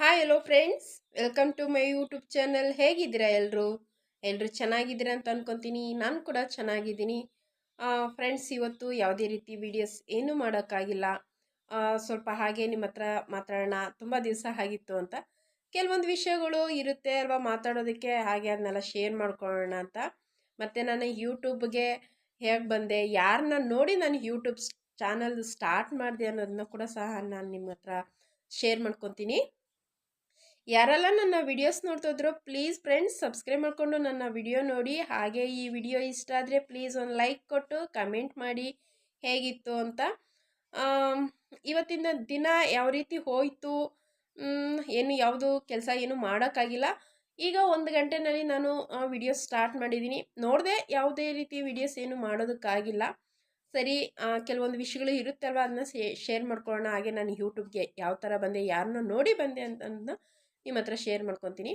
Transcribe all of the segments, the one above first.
Hi hello friends welcome to my YouTube channel ಹೇಗಿದ್ದೀರಾ ಎಲ್ಲರೂ ಎಲ್ಲರೂ ಚೆನ್ನಾಗಿದ್ದೀರಾ ಅಂತ ಅಂದ್ಕೊತೀನಿ ನಾನು ಕೂಡ ಚೆನ್ನಾಗಿದ್ದೀನಿ. ಫ್ರೆಂಡ್ಸ್ ಇವತ್ತು ಯಾವುದೇ ರೀತಿ ವಿಡಿಯೋಸ್ ಏನೂ ಮಾಡೋಕ್ಕಾಗಿಲ್ಲ. ಸ್ವಲ್ಪ ಹಾಗೆ ನಿಮ್ಮ ಹತ್ರ ಮಾತಾಡೋಣ. ತುಂಬ ದಿವಸ ಆಗಿತ್ತು ಅಂತ. ಕೆಲವೊಂದು ವಿಷಯಗಳು ಇರುತ್ತೆ ಅಲ್ವಾ ಮಾತಾಡೋದಕ್ಕೆ. ಹಾಗೆ ಅದನ್ನೆಲ್ಲ ಶೇರ್ ಮಾಡ್ಕೊಳ್ಳೋಣ ಅಂತ. ಮತ್ತು ನಾನು ಯೂಟ್ಯೂಬ್ಗೆ ಹೇಗೆ ಬಂದೆ? ಯಾರನ್ನ ನೋಡಿ ನಾನು ಯೂಟ್ಯೂಬ್ ಚಾನಲ್ ಸ್ಟಾರ್ಟ್ ಮಾಡಿದೆ ಅನ್ನೋದನ್ನ ಕೂಡ ಸಹ ನಾನು ನಿಮ್ಮ ಹತ್ರ ಶೇರ್ ಮಾಡ್ಕೊತೀನಿ. ಯಾರೆಲ್ಲ ನನ್ನ ವಿಡಿಯೋಸ್ ನೋಡ್ತಿದ್ರು ಪ್ಲೀಸ್ ಫ್ರೆಂಡ್ಸ್ ಸಬ್ಸ್ಕ್ರೈಬ್ ಮಾಡಿಕೊಂಡು ನನ್ನ ವಿಡಿಯೋ ನೋಡಿ. ಹಾಗೆ ಈ ವಿಡಿಯೋ ಇಷ್ಟ ಆದರೆ ಪ್ಲೀಸ್ ಒಂದು ಲೈಕ್ ಕೊಟ್ಟು ಕಮೆಂಟ್ ಮಾಡಿ ಹೇಗಿತ್ತು ಅಂತ. ಇವತ್ತಿನ ದಿನ ಯಾವ ರೀತಿ ಹೋಯಿತು? ಏನು ಯಾವುದು ಕೆಲಸ ಏನು ಮಾಡೋಕ್ಕಾಗಿಲ್ಲ. ಈಗ ಒಂದು ಗಂಟೆನಲ್ಲಿ ನಾನು ವಿಡಿಯೋ ಸ್ಟಾರ್ಟ್ ಮಾಡಿದ್ದೀನಿ. ನೋಡಿದೆ ಯಾವುದೇ ರೀತಿ ವಿಡಿಯೋಸ್ ಏನು ಮಾಡೋದಕ್ಕಾಗಿಲ್ಲ. ಸರಿ ಕೆಲವೊಂದು ವಿಷಯಗಳು ಇರುತ್ತಲ್ವ? ಅದನ್ನ ಶೇರ್ ಮಾಡ್ಕೊಳ್ಳೋಣ. ಹಾಗೆ ನಾನು ಯೂಟ್ಯೂಬ್ಗೆ ಯಾವ ಥರ ಬಂದೆ ಯಾರನ್ನ ನೋಡಿ ಬಂದೆ ಅಂತ ನಿಮ್ಮ ಹತ್ರ ಶೇರ್ ಮಾಡ್ಕೊತೀನಿ.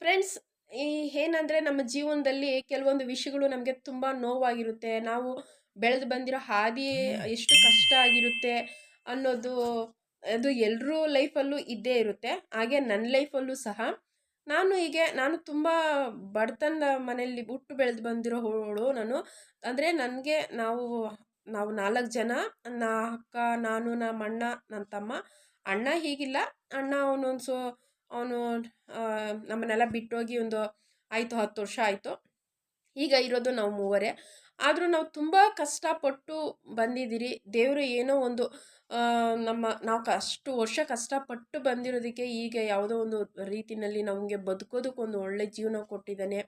ಫ್ರೆಂಡ್ಸ್ ಈ ಏನಂದರೆ ನಮ್ಮ ಜೀವನದಲ್ಲಿ ಕೆಲವೊಂದು ವಿಷಯಗಳು ನಮಗೆ ತುಂಬ ನೋವಾಗಿರುತ್ತೆ. ನಾವು ಬೆಳೆದು ಬಂದಿರೋ ಹಾದಿ ಎಷ್ಟು ಕಷ್ಟ ಆಗಿರುತ್ತೆ ಅನ್ನೋದು, ಅದು ಎಲ್ಲರೂ ಲೈಫಲ್ಲೂ ಇದ್ದೇ ಇರುತ್ತೆ. ಹಾಗೆ ನನ್ನ ಲೈಫಲ್ಲೂ ಸಹ. ನಾನು ಹೀಗೆ, ನಾನು ತುಂಬ ಬಡತನದ ಮನೆಯಲ್ಲಿ ಹುಟ್ಟು ಬೆಳೆದು ಬಂದಿರೋ ಹೋಳು ನಾನು. ಅಂದರೆ ನನಗೆ ನಾವು ನಾವು ನಾಲ್ಕು ಜನ ನನ್ನ ಅಕ್ಕ, ನಾನು ನಮ್ಮ ಅಣ್ಣ ನನ್ನ ತಮ್ಮ. ಅಣ್ಣ ಹೀಗಿಲ್ಲ. ಅಣ್ಣ ಅವನೊಂದು ಸೊ, ಅವನು ನಮ್ಮನ್ನೆಲ್ಲ ಬಿಟ್ಟೋಗಿ ಒಂದು ಆಯಿತು, ಹತ್ತು ವರ್ಷ ಆಯಿತು. ಈಗ ಇರೋದು ನಾವು ಮೂವರೇ. ಆದರೂ ನಾವು ತುಂಬ ಕಷ್ಟಪಟ್ಟು ಬಂದಿದ್ದೀರಿ. ದೇವರು ಏನೋ ಒಂದು ನಮ್ಮ, ನಾವು ಅಷ್ಟು ವರ್ಷ ಕಷ್ಟಪಟ್ಟು ಬಂದಿರೋದಕ್ಕೆ ಈಗ ಯಾವುದೋ ಒಂದು ರೀತಿಯಲ್ಲಿ ನಮಗೆ ಬದುಕೋದಕ್ಕೊಂದು ಒಳ್ಳೆ ಜೀವನ ಕೊಟ್ಟಿದ್ದಾನೆ.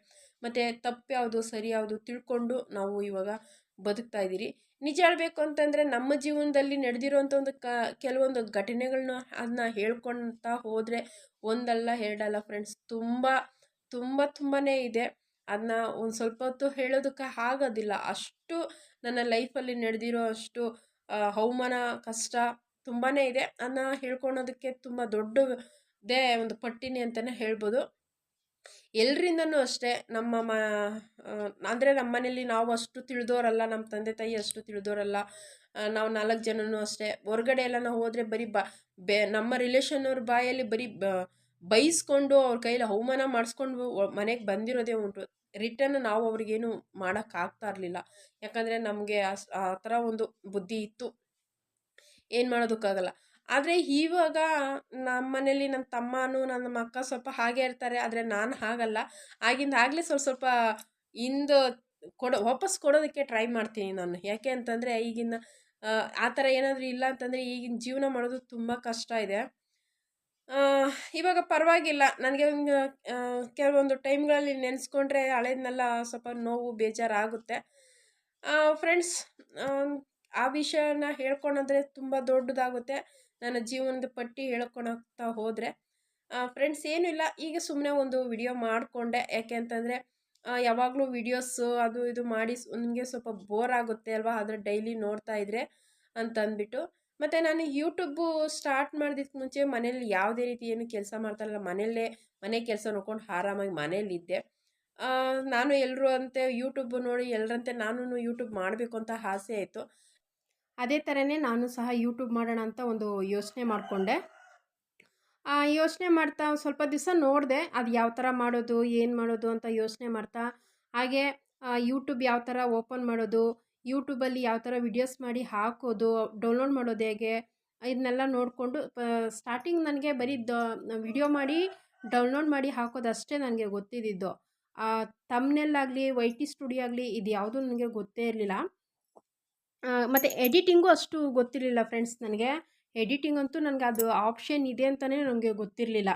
ಮತ್ತು ತಪ್ಪು ಯಾವುದು, ಸರಿ ಯಾವುದು ತಿಳ್ಕೊಂಡು ನಾವು ಇವಾಗ ಬದುಕ್ತಾ ಇದ್ದೀರಿ. ನಿಜ ಹೇಳಬೇಕು ಅಂತಂದರೆ ನಮ್ಮ ಜೀವನದಲ್ಲಿ ನಡೆದಿರುವಂಥ ಒಂದು ಕ, ಕೆಲವೊಂದು ಘಟನೆಗಳನ್ನ ಅದನ್ನ ಹೇಳ್ಕೊಳ್ತಾ ಹೋದರೆ ಒಂದಲ್ಲ ಎರಡಲ್ಲ ಫ್ರೆಂಡ್ಸ್ ತುಂಬ ತುಂಬ ತುಂಬಾ ಇದೆ. ಅದನ್ನ ಒಂದು ಸ್ವಲ್ಪ ಹೊತ್ತು ಹೇಳೋದಕ್ಕೆ ಆಗೋದಿಲ್ಲ. ಅಷ್ಟು ನನ್ನ ಲೈಫಲ್ಲಿ ನಡೆದಿರೋ ಅಷ್ಟು ಅವಮಾನ, ಕಷ್ಟ ತುಂಬಾ ಇದೆ. ಅದನ್ನ ಹೇಳ್ಕೊಳೋದಕ್ಕೆ ತುಂಬ ದೊಡ್ಡದೇ ಒಂದು ಪಟ್ಟಿನಿ ಅಂತಲೇ ಹೇಳ್ಬೋದು. ಎಲ್ರಿಂದನೂ ಅಷ್ಟೇ ನಮ್ಮ ಮ ಅಂದರೆ ನಮ್ಮ ಮನೇಲಿ ನಾವು ಅಷ್ಟು ತಿಳಿದೋರಲ್ಲ, ನಮ್ಮ ತಂದೆ ತಾಯಿ ಅಷ್ಟು ತಿಳಿದೋರಲ್ಲ ನಾವು ನಾಲ್ಕು ಜನನೂ ಅಷ್ಟೇ. ಹೊರಗಡೆ ಎಲ್ಲ ನಾವು ಹೋದರೆ ಬರೀ ಬ, ಬೆ, ನಮ್ಮ ರಿಲೇಷನ್ನವ್ರ ಬಾಯಲ್ಲಿ ಬರೀ ಬ, ಬೈಸ್ಕೊಂಡು ಅವ್ರ ಕೈಯಲ್ಲಿ ಅವಮಾನ ಮಾಡಿಸ್ಕೊಂಡು ಮನೆಗೆ ಬಂದಿರೋದೇ ಉಂಟು. ರಿಟರ್ನ್ ನಾವು ಅವ್ರಿಗೇನು ಮಾಡೋಕ್ಕಾಗ್ತಾ ಇರಲಿಲ್ಲ. ಯಾಕಂದರೆ ನಮಗೆ ಆ ಥರ ಒಂದು ಬುದ್ಧಿ ಇತ್ತು. ಏನು ಮಾಡೋದಕ್ಕಾಗಲ್ಲ. ಆದರೆ ಇವಾಗ ನಮ್ಮ ಮನೇಲಿ ನನ್ನ ತಮ್ಮನೂ ನನ್ನ ಅಕ್ಕ ಸ್ವಲ್ಪ ಹಾಗೆ ಇರ್ತಾರೆ ಆದರೆ ನಾನು ಹಾಗಲ್ಲ. ಆಗಿಂದ ಆಗಲೇ ಸ್ವಲ್ಪ ಸ್ವಲ್ಪ ಹಿಂದೆ ಕೊಡೋ ವಾಪಸ್ ಕೊಡೋದಕ್ಕೆ ಟ್ರೈ ಮಾಡ್ತೀನಿ ನಾನು. ಯಾಕೆ ಅಂತಂದರೆ ಈಗಿನ ಆ, ಥರ ಏನಾದರೂ ಇಲ್ಲ ಅಂತಂದರೆ ಈಗಿನ ಜೀವನ ಮಾಡೋದು ತುಂಬ ಕಷ್ಟ ಇದೆ. ಇವಾಗ ಪರವಾಗಿಲ್ಲ. ನನಗೆ ಕೆಲವೊಂದು ಟೈಮ್ಗಳಲ್ಲಿ ನೆನೆಸ್ಕೊಂಡ್ರೆ ಹಳೇದನ್ನೆಲ್ಲ ಸ್ವಲ್ಪ ನೋವು ಬೇಜಾರಾಗುತ್ತೆ. ಫ್ರೆಂಡ್ಸ್ ಆ ವಿಷಯನ ಹೇಳ್ಕೊಂಡಂದರೆ ತುಂಬ ದೊಡ್ಡದಾಗುತ್ತೆ. ನನ್ನ ಜೀವನದ ಪಟ್ಟಿ ಹೇಳ್ಕೊಳಕ್ತಾ ಹೋದರೆ ಫ್ರೆಂಡ್ಸ್ ಏನೂ ಇಲ್ಲ. ಈಗ ಸುಮ್ಮನೆ ಒಂದು ವಿಡಿಯೋ ಮಾಡಿಕೊಂಡೆ. ಯಾಕೆ ಅಂತಂದರೆ ಯಾವಾಗಲೂ ವಿಡಿಯೋಸು ಅದು ಇದು ಮಾಡಿ ನಿಮಗೆ ಸ್ವಲ್ಪ ಬೋರ್ ಆಗುತ್ತೆ ಅಲ್ವಾ? ಆದರೆ ಡೈಲಿ ನೋಡ್ತಾ ಇದ್ರೆ ಅಂತ ಅಂದ್ಬಿಟ್ಟು. ಮತ್ತು ನಾನು ಯೂಟ್ಯೂಬು ಸ್ಟಾರ್ಟ್ ಮಾಡಿದಕ್ಕೆ ಮುಂಚೆ ಮನೇಲಿ ಯಾವುದೇ ರೀತಿ ಏನು ಕೆಲಸ ಮಾಡ್ತಾರಲ್ಲ ಮನೆಯಲ್ಲೇ ಮನೆ ಕೆಲಸ ನೋಡ್ಕೊಂಡು ಆರಾಮಾಗಿ ಮನೇಲಿದ್ದೆ ನಾನು ಎಲ್ಲರೂ ಅಂತೆ ಯೂಟ್ಯೂಬ್ ನೋಡಿ ಎಲ್ಲರಂತೆ ನಾನು ಯೂಟ್ಯೂಬ್ ಮಾಡಬೇಕು ಅಂತ ಆಸೆ ಆಯಿತು ಅದೇ ಥರನೇ ನಾನು ಸಹ ಯೂಟ್ಯೂಬ್ ಮಾಡೋಣ ಅಂತ ಒಂದು ಯೋಚನೆ ಮಾಡಿಕೊಂಡೆ. ಯೋಚನೆ ಮಾಡ್ತಾ ಸ್ವಲ್ಪ ದಿವಸ ನೋಡಿದೆ, ಅದು ಯಾವ ಥರ ಮಾಡೋದು, ಏನು ಮಾಡೋದು ಅಂತ ಯೋಚನೆ ಮಾಡ್ತಾ, ಹಾಗೆ ಯೂಟ್ಯೂಬ್ ಯಾವ ಥರ ಓಪನ್ ಮಾಡೋದು ಯೂಟ್ಯೂಬಲ್ಲಿ ಯಾವ ಥರ ವಿಡಿಯೋಸ್ ಮಾಡಿ ಹಾಕೋದು ಡೌನ್ಲೋಡ್ ಮಾಡೋದು ಹೇಗೆ ಇದನ್ನೆಲ್ಲ ನೋಡಿಕೊಂಡು ಸ್ಟಾರ್ಟಿಂಗ್ ನನಗೆ ಬರೀ ವಿಡಿಯೋ ಮಾಡಿ ಡೌನ್ಲೋಡ್ ಮಾಡಿ ಹಾಕೋದು ಅಷ್ಟೇ ನನಗೆ ಗೊತ್ತಿದ್ದಿದ್ದು. ತಮ್ನೆಲ್ಲಾಗಲಿ ವೈ ಟಿ ಸ್ಟುಡಿಯೋ ಆಗಲಿ ಇದು ಯಾವುದೂ ನನಗೆ ಗೊತ್ತೇ ಇರಲಿಲ್ಲ. ಮತ್ತು ಎಡಿಟಿಂಗು ಅಷ್ಟು ಗೊತ್ತಿರಲಿಲ್ಲ ಫ್ರೆಂಡ್ಸ್ ನನಗೆ. ಎಡಿಟಿಂಗ್ ಅಂತೂ ನನಗೆ ಅದು ಆಪ್ಷನ್ ಇದೆ ಅಂತಲೇ ನನಗೆ ಗೊತ್ತಿರಲಿಲ್ಲ.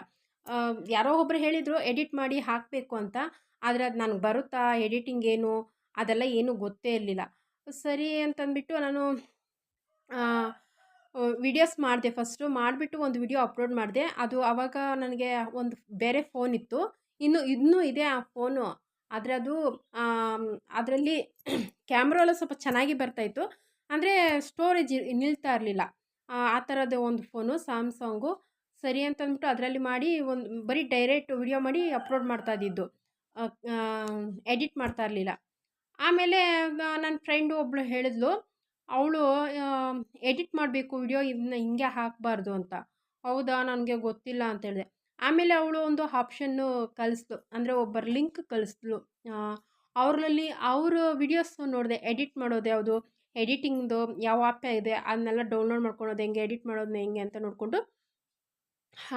ಯಾರೋ ಒಬ್ಬರು ಹೇಳಿದರು, ಎಡಿಟ್ ಮಾಡಿ ಹಾಕಬೇಕು ಅಂತ. ಆದರೆ ಅದು ನನಗೆ ಬರುತ್ತಾ? ಎಡಿಟಿಂಗ್ ಏನು? ಅದೆಲ್ಲ ಏನೂ ಗೊತ್ತೇ ಇರಲಿಲ್ಲ. ಸರಿ ಅಂತಂದ್ಬಿಟ್ಟು ನಾನು ವಿಡಿಯೋಸ್ ಮಾಡಿದೆ. ಫಸ್ಟು ಮಾಡಿಬಿಟ್ಟು ಒಂದು ವಿಡಿಯೋ ಅಪ್ಲೋಡ್ ಮಾಡಿದೆ. ಅದು ಆವಾಗ ನನಗೆ ಒಂದು ಬೇರೆ ಫೋನ್ ಇತ್ತು. ಇನ್ನು, ಇನ್ನೂ ಇದೆ ಆ ಫೋನು ಆದರೆ ಅದು ಅದರಲ್ಲಿ ಕ್ಯಾಮ್ರಾ ಎಲ್ಲ ಸ್ವಲ್ಪ ಚೆನ್ನಾಗಿ ಬರ್ತಾಯಿತ್ತು ಅಂದರೆ ಸ್ಟೋರೇಜ್ ನಿಲ್ತಾ ಇರಲಿಲ್ಲ. ಆ ಥರದ ಒಂದು ಫೋನು ಸ್ಯಾಮ್ಸಂಗು ಸರಿ ಅಂತಂದ್ಬಿಟ್ಟು ಅದರಲ್ಲಿ ಮಾಡಿ ಒಂದು, ಬರೀ ಡೈರೆಕ್ಟ್ ವಿಡಿಯೋ ಮಾಡಿ ಅಪ್ಲೋಡ್ ಮಾಡ್ತಾ ಇದ್ದಿದ್ದು. ಎಡಿಟ್ ಮಾಡ್ತಾ ಇರಲಿಲ್ಲ. ಆಮೇಲೆ ನನ್ನ ಫ್ರೆಂಡು ಒಬ್ಬಳು ಹೇಳಿದ್ಲು, ಅವಳು ಎಡಿಟ್ ಮಾಡಬೇಕು ವಿಡಿಯೋ ಇದನ್ನ ಹಿಂಗೆ ಹಾಕಬಾರ್ದು ಅಂತ. ಹೌದಾ, ನನಗೆ ಗೊತ್ತಿಲ್ಲ ಅಂತ ಹೇಳಿದೆ. ಆಮೇಲೆ ಅವಳು ಒಂದು ಆಪ್ಷನ್ನು ಕಳಿಸ್ಲು ಅಂದರೆ ಒಬ್ಬರು ಲಿಂಕ್ ಕಳಿಸ್ಲು ಅವ್ರಲ್ಲಿ ಅವರ ವಿಡಿಯೋಸ್ ನೋಡಿದೆ, ಎಡಿಟ್ ಮಾಡೋದು ಯಾವುದು? ಎಡಿಟಿಂಗ್ದು ಯಾವ ಆ್ಯಪ್ ಇದೆ ಅದನ್ನೆಲ್ಲ ಡೌನ್ಲೋಡ್ ಮಾಡ್ಕೊಳೋದು ಹೆಂಗೆ, ಎಡಿಟ್ ಮಾಡೋದು ಹೆಂಗೆ ಅಂತ ನೋಡಿಕೊಂಡು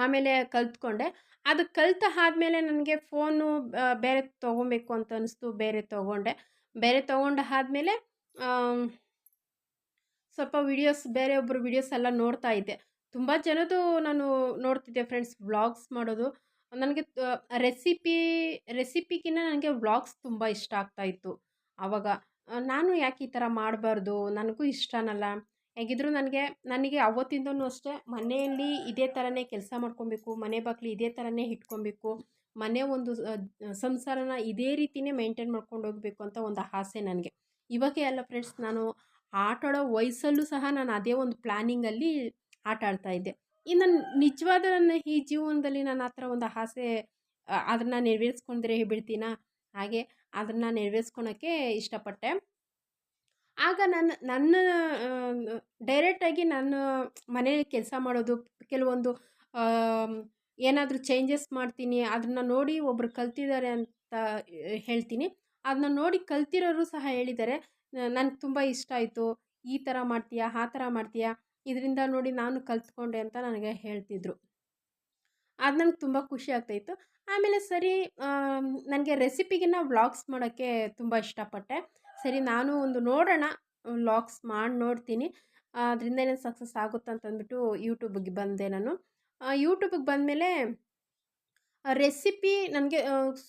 ಆಮೇಲೆ ಕಲ್ತ್ಕೊಂಡೆ. ಅದು ಕಲ್ತ ಆದಮೇಲೆ ನನಗೆ ಫೋನು ಬೇರೆ ತೊಗೊಬೇಕು ಅಂತ ಅನ್ನಿಸ್ತು ಬೇರೆ ತೊಗೊಂಡೆ. ಬೇರೆ ತೊಗೊಂಡು ಆದಮೇಲೆ ಸ್ವಲ್ಪ ವಿಡಿಯೋಸ್, ಬೇರೆ ಒಬ್ಬರು ವಿಡಿಯೋಸ್ ಎಲ್ಲ ನೋಡ್ತಾ ಇದ್ದೆ. ತುಂಬ ಜನದ್ದು ನಾನು ನೋಡ್ತಿದ್ದೆ ಫ್ರೆಂಡ್ಸ್ ವ್ಲಾಗ್ಸ್ ಮಾಡೋದು. ನನಗೆ ರೆಸಿಪಿ ರೆಸಿಪಿಗಿಂತ ನನಗೆ ವ್ಲಾಗ್ಸ್ ತುಂಬ ಇಷ್ಟ ಆಗ್ತಾಯಿತ್ತು ಆವಾಗ ನಾನು ಯಾಕೆ ಈ ಥರ ಮಾಡಬಾರ್ದು? ನನಗೂ ಇಷ್ಟನಲ್ಲ. ಹೇಗಿದ್ರು ನನಗೆ ನನಗೆ ಅವತ್ತಿಂದನೂ ಅಷ್ಟೇ ಮನೆಯಲ್ಲಿ ಇದೇ ಥರನೇ ಕೆಲಸ ಮಾಡ್ಕೊಬೇಕು, ಮನೆ ಬಾಗಿಲು ಇದೇ ಥರನೇ ಇಟ್ಕೊಬೇಕು, ಮನೆ ಒಂದು ಸಂಸಾರನ ಇದೇ ರೀತಿಯೇ ಮೇಂಟೈನ್ ಮಾಡ್ಕೊಂಡು ಹೋಗಬೇಕು ಅಂತ ಒಂದು ಆಸೆ ನನಗೆ. ಇವಾಗೇ ಅಲ್ಲ ಫ್ರೆಂಡ್ಸ್, ನಾನು ಆಟಾಡೋ ವಯಸ್ಸಲ್ಲೂ ಸಹ ನಾನು ಅದೇ ಒಂದು ಪ್ಲ್ಯಾನಿಂಗಲ್ಲಿ ಆಟ ಆಡ್ತಾ ಇದ್ದೆ. ಇನ್ನು ನಿಜವಾದ ನನ್ನ ಈ ಜೀವನದಲ್ಲಿ ನಾನು ಆ ಒಂದು ಆಸೆ ಅದನ್ನು ನೆರವೇರಿಸ್ಕೊಂಡ್ರೆ ಹೇಳ್ಬಿಡ್ತೀನ? ಹಾಗೆ ಅದನ್ನು ನೆರವೇರಿಸ್ಕೊಳಕ್ಕೆ ಇಷ್ಟಪಟ್ಟೆ. ಆಗ ನನ್ನ ನನ್ನ ಡೈರೆಕ್ಟಾಗಿ ನಾನು ಮನೆ ಕೆಲಸ ಮಾಡೋದು, ಕೆಲವೊಂದು ಏನಾದರೂ ಚೇಂಜಸ್ ಮಾಡ್ತೀನಿ, ಅದನ್ನ ನೋಡಿ ಒಬ್ಬರು ಕಲ್ತಿದ್ದಾರೆ ಅಂತ ಹೇಳ್ತೀನಿ. ಅದನ್ನ ನೋಡಿ ಕಲ್ತಿರೋರು ಸಹ ಹೇಳಿದ್ದಾರೆ ನನಗೆ ತುಂಬ ಇಷ್ಟ ಆಯಿತು, ಈ ಥರ ಮಾಡ್ತೀಯಾ, ಆ ಥರ ಮಾಡ್ತೀಯಾ? ಇದರಿಂದ ನೋಡಿ ನಾನು ಕಲ್ತ್ಕೊಂಡೆ ಅಂತ ನನಗೆ ಹೇಳ್ತಿದ್ರು. ಅದು ನನಗೆ ತುಂಬ ಖುಷಿ ಆಗ್ತಾಯಿತ್ತು. ಆಮೇಲೆ ಸರಿ ನನಗೆ ರೆಸಿಪಿಗಿನ್ನ ವ್ಲಾಗ್ಸ್ ಮಾಡೋಕ್ಕೆ ತುಂಬ ಇಷ್ಟಪಟ್ಟೆ. ಸರಿ, ನಾನು ಒಂದು ನೋಡೋಣ, ವ್ಲಾಗ್ಸ್ ಮಾಡಿ ನೋಡ್ತೀನಿ. ಅದರಿಂದ ಏನೇನು ಸಕ್ಸಸ್ ಆಗುತ್ತೆ ಅಂತ ಅಂದ್ಬಿಟ್ಟು ಯೂಟ್ಯೂಬಿಗೆ ಬಂದೆ ನಾನು. ಯೂಟ್ಯೂಬಿಗೆ ಬಂದಮೇಲೆ ರೆಸಿಪಿ ನನಗೆ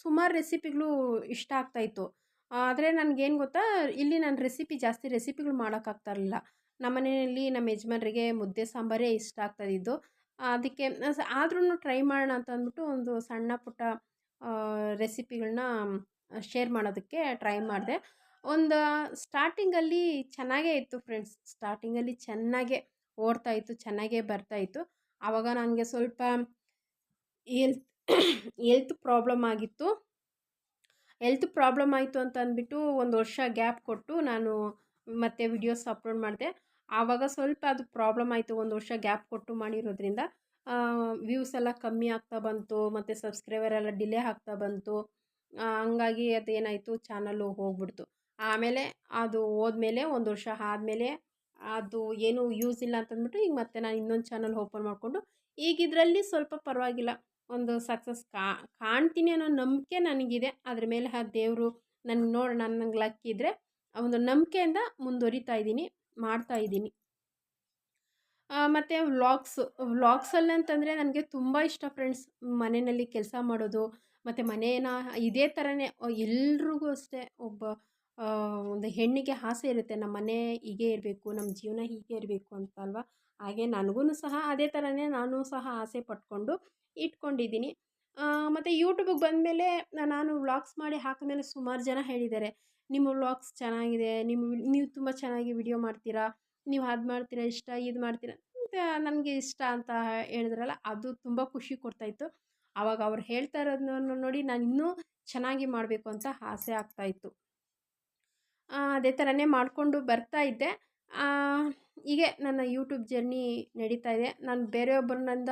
ಸುಮಾರು ರೆಸಿಪಿಗಳು ಇಷ್ಟ ಆಗ್ತಾಯಿತ್ತು. ಆದರೆ ನನಗೇನು ಗೊತ್ತಾ, ಇಲ್ಲಿ ನಾನು ರೆಸಿಪಿ ಜಾಸ್ತಿ ರೆಸಿಪಿಗಳು ಮಾಡೋಕ್ಕಾಗ್ತಾ ಇರಲಿಲ್ಲ. ನಮ್ಮ ಮನೆಯಲ್ಲಿ ನಮ್ಮ ಯಜಮಾನ್ರಿಗೆ ಮುದ್ದೆ ಸಾಂಬಾರೇ ಇಷ್ಟ ಆಗ್ತಾಯಿದ್ದು ಅದಕ್ಕೆ ಆದ್ರೂ ಟ್ರೈ ಮಾಡೋಣ ಅಂತ ಅಂದ್ಬಿಟ್ಟು ಒಂದು ಸಣ್ಣ ಪುಟ್ಟ ರೆಸಿಪಿಗಳನ್ನ ಶೇರ್ ಮಾಡೋದಕ್ಕೆ ಟ್ರೈ ಮಾಡಿದೆ. ಒಂದು ಸ್ಟಾರ್ಟಿಂಗಲ್ಲಿ ಚೆನ್ನಾಗೇ ಇತ್ತು ಫ್ರೆಂಡ್ಸ್. ಸ್ಟಾರ್ಟಿಂಗಲ್ಲಿ ಚೆನ್ನಾಗೇ ಓಡ್ತಾಯಿತ್ತು ಚೆನ್ನಾಗೇ ಬರ್ತಾಯಿತ್ತು ಆವಾಗ ನನಗೆ ಸ್ವಲ್ಪ ಎಲ್ತ್ ಎಲ್ತ್ ಪ್ರಾಬ್ಲಮ್ ಆಗಿತ್ತು. ಎಲ್ತ್ ಪ್ರಾಬ್ಲಮ್ ಆಯಿತು ಅಂತ ಅಂದ್ಬಿಟ್ಟು ಒಂದು ವರ್ಷ ಗ್ಯಾಪ್ ಕೊಟ್ಟು ನಾನು ಮತ್ತೆ ವಿಡಿಯೋಸ್ ಅಪ್ಲೋಡ್ ಮಾಡಿದೆ. ಆವಾಗ ಸ್ವಲ್ಪ ಅದು ಪ್ರಾಬ್ಲಮ್ ಆಯಿತು, ಒಂದು ವರ್ಷ ಗ್ಯಾಪ್ ಕೊಟ್ಟು ಮಾಡಿರೋದ್ರಿಂದ ವ್ಯೂಸ್ ಎಲ್ಲ ಕಮ್ಮಿ ಆಗ್ತಾ ಬಂತು, ಮತ್ತು ಸಬ್ಸ್ಕ್ರೈಬರ್ ಎಲ್ಲ ಡಿಲೇ ಆಗ್ತಾ ಬಂತು. ಹಂಗಾಗಿ ಅದೇನಾಯಿತು ಚಾನಲ್ಲು ಹೋಗ್ಬಿಡ್ತು. ಆಮೇಲೆ ಅದು ಹೋದ್ಮೇಲೆ ಒಂದು ವರ್ಷ ಆದಮೇಲೆ ಅದು ಏನು ಯೂಸ್ ಇಲ್ಲ ಅಂತಂದ್ಬಿಟ್ಟು ಈಗ ಮತ್ತೆ ನಾನು ಇನ್ನೊಂದು ಚಾನಲ್ ಓಪನ್ ಮಾಡಿಕೊಂಡು, ಈಗ ಇದರಲ್ಲಿ ಸ್ವಲ್ಪ ಪರವಾಗಿಲ್ಲ. ಒಂದು ಸಕ್ಸಸ್ ಕಾಣ್ತೀನಿ ಅನ್ನೋ ನಂಬಿಕೆ ನನಗಿದೆ. ಅದ್ರ ಮೇಲೆ ಆ ದೇವರು ನನಗೆ ನೋಡಿ, ನನಗೆ ಲಕ್ಕಿದ್ರೆ ಆ ಒಂದು ನಂಬಿಕೆಯಿಂದ ಮುಂದುವರಿತಾ ಇದ್ದೀನಿ. ಮಾಡ್ತಾ ಇದ್ದೀನಿ. ಮತ್ತು ವ್ಲಾಗ್ಸ್, ವ್ಲಾಗ್ಸಲ್ಲಿ ಅಂತಂದರೆ ನನಗೆ ತುಂಬ ಇಷ್ಟ ಫ್ರೆಂಡ್ಸ್. ಮನೆಯಲ್ಲಿ ಕೆಲಸ ಮಾಡೋದು, ಮತ್ತು ಮನೇನ ಇದೇ ಥರನೇ ಎಲ್ರಿಗೂ ಅಷ್ಟೇ ಒಬ್ಬ ಒಂದು ಹೆಣ್ಣಿಗೆ ಆಸೆ ಇರುತ್ತೆ, ನಮ್ಮ ಮನೆ ಹೀಗೆ ಇರಬೇಕು, ನಮ್ಮ ಜೀವನ ಹೀಗೆ ಇರಬೇಕು ಅಂತ ಹಾಗೆ ನನಗೂ ಸಹ ಅದೇ ಥರನೇ ನಾನು ಸಹ ಆಸೆ ಪಟ್ಕೊಂಡು ಇಟ್ಕೊಂಡಿದ್ದೀನಿ. ಮತ್ತು ಯೂಟ್ಯೂಬಿಗೆ ಬಂದಮೇಲೆ ನಾನು ವ್ಲಾಗ್ಸ್ ಮಾಡಿ ಹಾಕಿದ್ಮೇಲೆ ಸುಮಾರು ಜನ ಹೇಳಿದ್ದಾರೆ ನಿಮ್ಮ ವ್ಲಾಗ್ಸ್ ಚೆನ್ನಾಗಿದೆ, ನಿಮ್ಮ ನೀವು ತುಂಬ ಚೆನ್ನಾಗಿ ವಿಡಿಯೋ ಮಾಡ್ತೀರಾ, ನೀವು ಅದು ಮಾಡ್ತೀರಾ, ಇಷ್ಟ, ಇದು ಮಾಡ್ತೀರಾ, ಅಂತ ನನಗೆ ಇಷ್ಟ ಅಂತ ಹೇಳಿದ್ರಲ್ಲ, ಅದು ತುಂಬ ಖುಷಿ ಕೊಡ್ತಾಯಿತ್ತು ಆವಾಗ ಅವ್ರು ಹೇಳ್ತಾ ಇರೋದನ್ನ ನೋಡಿ ನಾನು ಇನ್ನೂ ಚೆನ್ನಾಗಿ ಮಾಡಬೇಕು ಅಂತ ಆಸೆ ಆಗ್ತಾಯಿತ್ತು ಅದೇ ಥರನೇ ಮಾಡಿಕೊಂಡು ಬರ್ತಾ ಇದ್ದೆ. ಹೀಗೆ ನನ್ನ ಯೂಟ್ಯೂಬ್ ಜರ್ನಿ ನಡೀತಾ ಇದೆ. ನಾನು ಬೇರೆಯೊಬ್ಬರನ್ನಿಂದ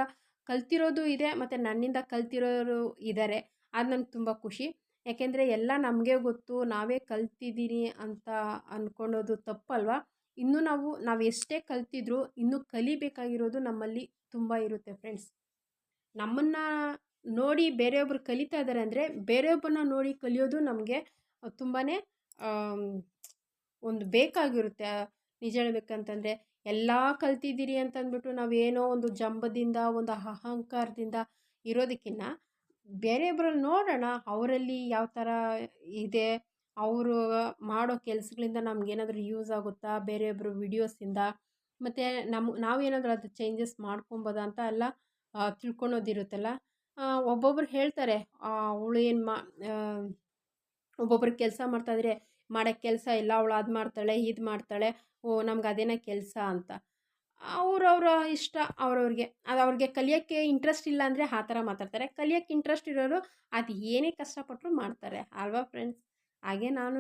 ಕಲ್ತಿರೋದು ಇದೆ, ಮತ್ತು ನನ್ನಿಂದ ಕಲ್ತಿರೋರು ಇದ್ದಾರೆ ಅದು ನನಗೆ ತುಂಬ ಖುಷಿ. ಯಾಕೆಂದರೆ ಎಲ್ಲ ನಮಗೆ ಗೊತ್ತು, ನಾವೇ ಕಲ್ತಿದ್ದೀನಿ ಅಂತ ಅಂದ್ಕೊಳ್ಳೋದು ತಪ್ಪಲ್ವಾ? ಇನ್ನೂ ನಾವು ನಾವು ಎಷ್ಟೇ ಕಲ್ತಿದ್ರೂ ಇನ್ನೂ ಕಲಿಬೇಕಾಗಿರೋದು ನಮ್ಮಲ್ಲಿ ತುಂಬ ಇರುತ್ತೆ ಫ್ರೆಂಡ್ಸ್. ನಮ್ಮನ್ನು ನೋಡಿ ಬೇರೆಯೊಬ್ಬರು ಕಲಿತಾ ಇದ್ದಾರೆ ಅಂದರೆ ಬೇರೆಯೊಬ್ಬರನ್ನ ನೋಡಿ ಕಲಿಯೋದು ನಮಗೆ ತುಂಬಾ ಒಂದು ಬೇಕಾಗಿರುತ್ತೆ. ನಿಜ ಹೇಳಬೇಕಂತಂದರೆ ಎಲ್ಲ ಕಲ್ತಿದ್ದೀರಿ ಅಂತಂದ್ಬಿಟ್ಟು ನಾವೇನೋ ಒಂದು ಜಂಬದಿಂದ, ಒಂದು ಅಹಂಕಾರದಿಂದ ಇರೋದಕ್ಕಿಂತ ಬೇರೆಯೊಬ್ಬರಲ್ಲಿ ನೋಡೋಣ, ಅವರಲ್ಲಿ ಯಾವ ಥರ ಇದೆ, ಅವರು ಮಾಡೋ ಕೆಲಸಗಳಿಂದ ನಮಗೇನಾದರೂ ಯೂಸ್ ಆಗುತ್ತಾ ಬೇರೆಯೊಬ್ಬರು ವಿಡಿಯೋಸಿಂದ. ಮತ್ತು ನಮ್ಮ ನಾವೇನಾದರೂ ಅದು ಚೇಂಜಸ್ ಮಾಡ್ಕೊಬೋದಾ ಅಂತ ಎಲ್ಲ ತಿಳ್ಕೊಳೋದಿರುತ್ತಲ್ಲ. ಒಬ್ಬೊಬ್ರು ಹೇಳ್ತಾರೆ ಅವಳು ಏನು ಮಾ ಒಬ್ಬೊಬ್ರು ಕೆಲಸ ಮಾಡ್ತಾಯಿದ್ರೆ ಮಾಡೋ ಕೆಲಸ ಇಲ್ಲ, ಅವಳು ಅದು ಮಾಡ್ತಾಳೆ, ಇದು ಮಾಡ್ತಾಳೆ, ಓ, ನಮ್ಗೆ ಅದೇನೋ ಕೆಲಸ ಅಂತ. ಅವ್ರವ್ರ ಇಷ್ಟ ಅವ್ರವ್ರಿಗೆ. ಅದು ಅವ್ರಿಗೆ ಕಲಿಯೋಕ್ಕೆ ಇಂಟ್ರೆಸ್ಟ್ ಇಲ್ಲ ಅಂದರೆ ಆ ಥರ ಮಾತಾಡ್ತಾರೆ. ಕಲಿಯೋಕ್ಕೆ ಇಂಟ್ರೆಸ್ಟ್ ಇರೋರು ಅದು ಏನೇ ಕಷ್ಟಪಟ್ಟರು ಮಾಡ್ತಾರೆ. ಅಲ್ವಾ ಫ್ರೆಂಡ್ಸ್ ಹಾಗೆ ನಾನು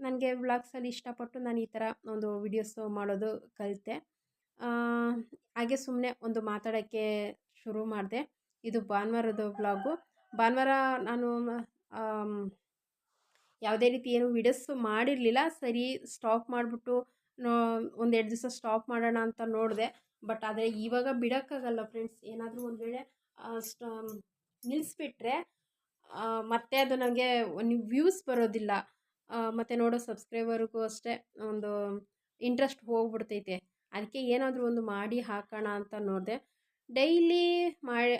ನನಗೆ ವ್ಲಾಗ್ಸಲ್ಲಿ ಇಷ್ಟಪಟ್ಟು ನಾನು ಈ ಥರ ಒಂದು ವೀಡಿಯೋಸು ಮಾಡೋದು ಕಲಿತೆ. ಹಾಗೆ ಸುಮ್ಮನೆ ಒಂದು ಮಾತಾಡೋಕ್ಕೆ ಶುರು ಮಾಡಿದೆ. ಇದು ಭಾನುವಾರದ ವ್ಲಾಗು ಭಾನುವಾರ ನಾನು ಯಾವುದೇ ರೀತಿ ಏನು ವಿಡಿಯೋಸ್ ಮಾಡಿರಲಿಲ್ಲ. ಸರಿ ಸ್ಟಾಪ್ ಮಾಡಿಬಿಟ್ಟು ಒಂದೆರಡು ದಿವಸ ಸ್ಟಾಪ್ ಮಾಡೋಣ ಅಂತ ನೋಡಿದೆ. ಬಟ್ ಆದರೆ ಇವಾಗ ಬಿಡೋಕ್ಕಾಗಲ್ಲ ಫ್ರೆಂಡ್ಸ್ ಏನಾದರೂ ಒಂದು ವೇಳೆ ಸ್ಟ ನಿಲ್ಲಿಸ್ಬಿಟ್ರೆ ಮತ್ತೆ ಅದು ನನಗೆ ಒಂದು ವ್ಯೂಸ್ ಬರೋದಿಲ್ಲ. ಮತ್ತು ನೋಡೋ ಸಬ್ಸ್ಕ್ರೈಬರ್ಗೂ ಅಷ್ಟೇ ಒಂದು ಇಂಟ್ರೆಸ್ಟ್ ಹೋಗ್ಬಿಡ್ತೈತೆ. ಅದಕ್ಕೆ ಏನಾದರೂ ಒಂದು ಮಾಡಿ ಹಾಕೋಣ ಅಂತ ನೋಡಿದೆ. ಡೈಲಿ ಮಾಡಿ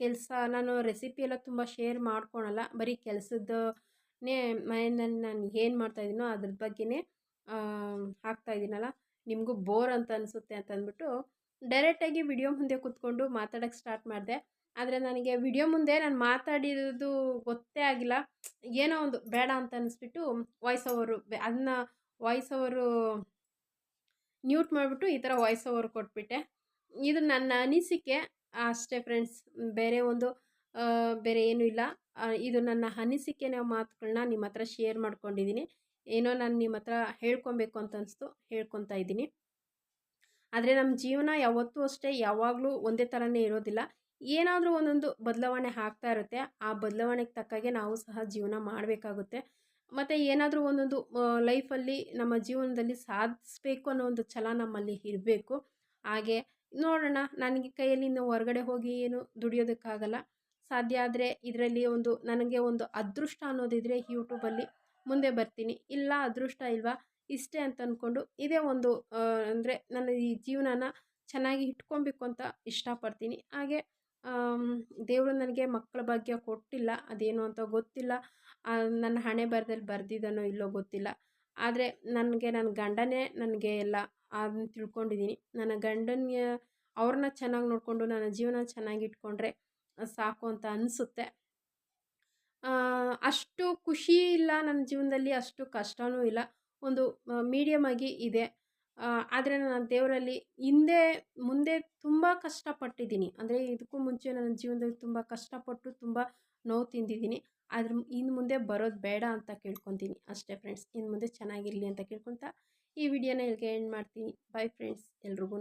ಕೆಲಸ ನಾನು ರೆಸಿಪಿ ಎಲ್ಲ ತುಂಬ ಶೇರ್ ಮಾಡ್ಕೊಳಲ್ಲ. ಬರೀ ಕೆಲಸದ್ದನ್ನೇ ಮನೆಯಲ್ಲಿ ನಾನು ಏನು ಮಾಡ್ತಾಯಿದ್ದೀನೋ ಅದ್ರ ಬಗ್ಗೆನೇ ಹಾಕ್ತಾಯಿದ್ದೀನಲ್ಲ ನಿಮಗೂ ಬೋರ್ ಅಂತ ಅನಿಸುತ್ತೆ ಅಂತ ಅಂದ್ಬಿಟ್ಟು ಡೈರೆಕ್ಟಾಗಿ ವಿಡಿಯೋ ಮುಂದೆ ಕೂತ್ಕೊಂಡು ಮಾತಾಡೋಕ್ಕೆ ಸ್ಟಾರ್ಟ್ ಮಾಡಿದೆ. ಆದರೆ ನನಗೆ ವಿಡಿಯೋ ಮುಂದೆ ನಾನು ಮಾತಾಡಿರೋದು ಗೊತ್ತೇ ಆಗಿಲ್ಲ. ಏನೋ ಒಂದು ಬೇಡ ಅಂತ ಅನಿಸ್ಬಿಟ್ಟು ವಾಯ್ಸ್ ಓವರು ಅದನ್ನ ವಾಯ್ಸ್ ಓವರು ಮ್ಯೂಟ್ ಮಾಡಿಬಿಟ್ಟು ಈ ಥರ ವಾಯ್ಸ್ ಓವರ್ ಕೊಟ್ಬಿಟ್ಟೆ. ಇದು ನನ್ನ ಅನಿಸಿಕೆ. ಅಷ್ಟೇ ಫ್ರೆಂಡ್ಸ್ ಬೇರೆ ಒಂದು ಬೇರೆ ಏನೂ ಇಲ್ಲ. ಇದು ನನ್ನ ಅನಿಸಿಕೆನ ಮಾತುಗಳನ್ನ ನಿಮ್ಮ ಹತ್ರ ಶೇರ್ ಮಾಡ್ಕೊಂಡಿದ್ದೀನಿ ಏನೋ ನಾನು ನಿಮ್ಮ ಹತ್ರ ಹೇಳ್ಕೊಬೇಕು ಅಂತ ಅನಿಸ್ತು, ಹೇಳ್ಕೊತಾ ಇದ್ದೀನಿ. ಆದರೆ ನಮ್ಮ ಜೀವನ ಯಾವತ್ತೂ ಅಷ್ಟೇ ಯಾವಾಗಲೂ ಒಂದೇ ಥರನೇ ಇರೋದಿಲ್ಲ. ಏನಾದರೂ ಒಂದೊಂದು ಬದಲಾವಣೆ ಆಗ್ತಾ ಇರುತ್ತೆ, ಆ ಬದಲಾವಣೆಗೆ ತಕ್ಕಾಗೆ ನಾವು ಸಹ ಜೀವನ ಮಾಡಬೇಕಾಗುತ್ತೆ. ಮತ್ತು ಏನಾದರೂ ಒಂದೊಂದು ಲೈಫಲ್ಲಿ ನಮ್ಮ ಜೀವನದಲ್ಲಿ ಸಾಧಿಸ್ಬೇಕು ಅನ್ನೋ ಒಂದು ಛಲ ನಮ್ಮಲ್ಲಿ ಇರಬೇಕು. ಹಾಗೆ ನೋಡೋಣ, ನನಗೆ ಕೈಯಲ್ಲಿ ಇನ್ನು ಹೊರಗಡೆ ಹೋಗಿ ಏನು ದುಡಿಯೋದಕ್ಕಾಗಲ್ಲ. ಸಾಧ್ಯ ಆದರೆ ಇದರಲ್ಲಿ ಒಂದು, ನನಗೆ ಒಂದು ಅದೃಷ್ಟ ಅನ್ನೋದಿದ್ರೆ ಯೂಟ್ಯೂಬಲ್ಲಿ ಮುಂದೆ ಬರ್ತೀನಿ. ಇಲ್ಲ, ಅದೃಷ್ಟ ಇಲ್ವಾ? ಇಷ್ಟೇ ಅಂತ ಅಂದ್ಕೊಂಡು ಇದೇ ಒಂದು ಅಂದರೆ ನನ್ನ ಈ ಜೀವನನ ಚೆನ್ನಾಗಿ ಇಟ್ಕೊಬೇಕು ಅಂತ ಇಷ್ಟಪಡ್ತೀನಿ. ಹಾಗೆ ದೇವರು ನನಗೆ ಮಕ್ಕಳ ಭಾಗ್ಯ ಕೊಟ್ಟಿಲ್ಲ. ಅದೇನು ಅಂತ ಗೊತ್ತಿಲ್ಲ. ನನ್ನ ಹಣೆ ಬರದಲ್ಲಿ ಬರೆದಿದ್ದಾನೋ ಇಲ್ಲೋ ಗೊತ್ತಿಲ್ಲ. ಆದರೆ ನನಗೆ ನನ್ನ ಗಂಡನೇ ನನಗೆ ಎಲ್ಲ ಅದನ್ನ ತಿಳ್ಕೊಂಡಿದ್ದೀನಿ. ನನ್ನ ಗಂಡನಿಗೆ ಅವ್ರನ್ನ ಚೆನ್ನಾಗಿ ನೋಡಿಕೊಂಡು ನನ್ನ ಜೀವನ ಚೆನ್ನಾಗಿ ಇಟ್ಕೊಂಡ್ರೆ ಸಾಕು ಅಂತ ಅನಿಸುತ್ತೆ. ಅಷ್ಟು ಖುಷಿ ಇಲ್ಲ ನನ್ನ ಜೀವನದಲ್ಲಿ, ಅಷ್ಟು ಕಷ್ಟವೂ ಇಲ್ಲ. ಒಂದು ಮೀಡಿಯಮ್ ಆಗಿ ಇದೆ. ಆದರೆ ನಾನು ದೇವರಲ್ಲಿ ಹಿಂದೆ, ಮುಂದೆ ತುಂಬ ಕಷ್ಟಪಟ್ಟಿದ್ದೀನಿ. ಅಂದರೆ ಇದಕ್ಕೂ ಮುಂಚೆ ನನ್ನ ಜೀವನದಲ್ಲಿ ತುಂಬ ಕಷ್ಟಪಟ್ಟು ತುಂಬ ನೋವು ತಿಂದಿದ್ದೀನಿ. ಆದ್ರೆ ಇನ್ನು ಮುಂದೆ ಬರೋದು ಬೇಡ ಅಂತ ಕೇಳ್ಕೊತೀನಿ. ಅಷ್ಟೇ ಫ್ರೆಂಡ್ಸ್ ಇನ್ನು ಮುಂದೆ ಚೆನ್ನಾಗಿರಲಿ ಅಂತ ಕೇಳ್ಕೊತಾ ಈ ವಿಡಿಯೋನ ಇಲ್ಲಿಗೆ ಎಂಡ್ ಮಾಡ್ತೀನಿ. ಬಾಯ್ ಫ್ರೆಂಡ್ಸ್ ಎಲ್ರಿಗೂ